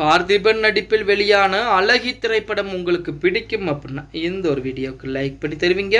பார்த்திபன் நடிப்பில் வெளியான அழகி திரைப்படம் உங்களுக்கு பிடிக்கும் அப்படின்னா இந்த ஒரு வீடியோக்கு லைக் பண்ணி தருவீங்க.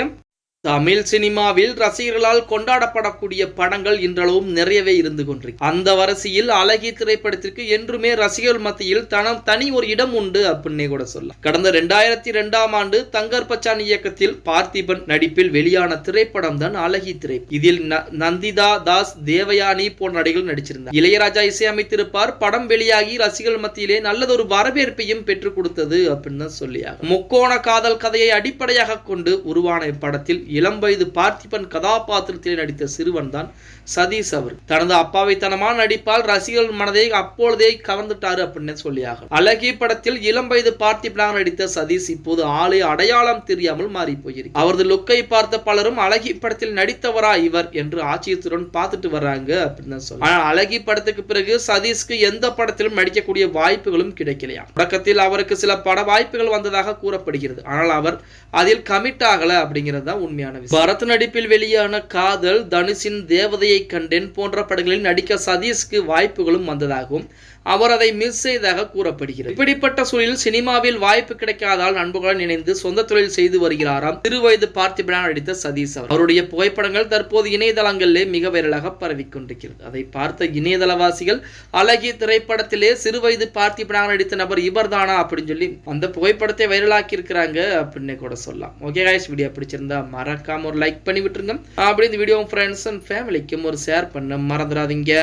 தமிழ் சினிமாவில் ரசிகர்களால் கொண்டாடப்படக்கூடிய படங்கள் இன்றளவும் நிறையவே இருந்து கொண்டிருக்கு. அந்த வரிசையில் அழகி திரைப்படத்திற்கு என்றுமே ரசிகர்கள் மத்தியில் தனம் தனி ஒரு இடம் உண்டு அப்படின்னே கூட சொல்லலாம். கடந்த ரெண்டாயிரத்தி ரெண்டாம் ஆண்டு தங்கர் பச்சான் இயக்கத்தில் பார்த்திபன் நடிப்பில் வெளியான திரைப்படம் தான் அழகி திரை இதில் ந- நந்திதா தாஸ் தேவயானி போன்ற நடிகர்கள் நடிச்சிருந்தார். இளையராஜா இசையமைத்திருப்பார். படம் வெளியாகி ரசிகர்கள் மத்தியிலே நல்லதொரு வரவேற்பையும் பெற்றுக் கொடுத்தது அப்படின்னு தான் சொல்லியாக முக்கோண காதல் கதையை அடிப்படையாக கொண்டு உருவான இப்படத்தில் இளம் வயது பார்த்திபன் கதாபாத்திரத்தில் நடித்த சிறுவன் தான் சதீஷ் அவர். தனது அப்பாவைத்தனமான நடிப்பால் ரசிகர்கள் மனதை அப்பொழுதே கவர்ந்துட்டாரு அப்படின்னு சொல்லியாக அழகி படத்தில் இளம் வயது பார்த்திபனாக நடித்த சதீஷ் இப்போது ஆளை அடையாளம் தெரியாமல் மாறி போயிருக்கு அவரது லுக்கை பார்த்த பலரும் அழகி படத்தில் நடித்தவரா இவர் என்று ஆச்சரியத்துடன் பார்த்துட்டு வர்றாங்க அப்படின்னு சொல்லி சொல்லலாம் ஆனால் அழகி படத்துக்கு பிறகு சதீஷ்க்கு எந்த படத்திலும் நடிக்கக்கூடிய வாய்ப்புகளும் கிடைக்கலையா? தொடக்கத்தில் அவருக்கு சில பட வாய்ப்புகள் வந்ததாக கூறப்படுகிறது. ஆனால் அவர் அதில் கமிட் ஆகல அப்படிங்கிறது தான் உண்மை. விஷயம். பரத் நடிப்பில் வெளியான காதல் தனுஷின் தேவதையை கண்டேன் போன்ற படங்களில் நடிக்க சதீஷ்க்கு வாய்ப்புகளும் வந்ததாகவும் அவர் அதை மிஸ் செய்ததாக கூறப்படுகிறது. இப்படிப்பட்ட சூழலில் சினிமாவில் வாய்ப்பு கிடைக்காதால் நண்பர்களுடன் இணைந்து சொந்த தொழில் செய்து வருகிறாராம் திருவயது பார்த்திபனா நடித்த சதீஷ் அவர். அவருடைய புகைப்படங்கள் தற்போது இணையதளங்களிலே மிக வைரலாக பரவிக் கொண்டிருக்கிறது. அதை பார்த்த இணையதளவாசிகள் அழகிய திரைப்படத்திலே சிறுவயது பார்த்திபனாக நடித்த நபர் இவர்தானா? அப்படின்னு சொல்லி அந்த புகைப்படத்தை வைரலாக்கி இருக்கிறாங்க அப்படின்னு கூட சொல்லலாம். ஓகே காய்ஸ் வீடியோ பிடிச்சிருந்தா மறக்காம ஒரு லைக் பண்ணி விட்டுருங்க. அப்படி இந்த வீடியோ ஃப்ரெண்ட்ஸ் அண்ட் ஃபேமிலிக்கும் ஒரு ஷேர் பண்ண மறந்துடாதீங்க.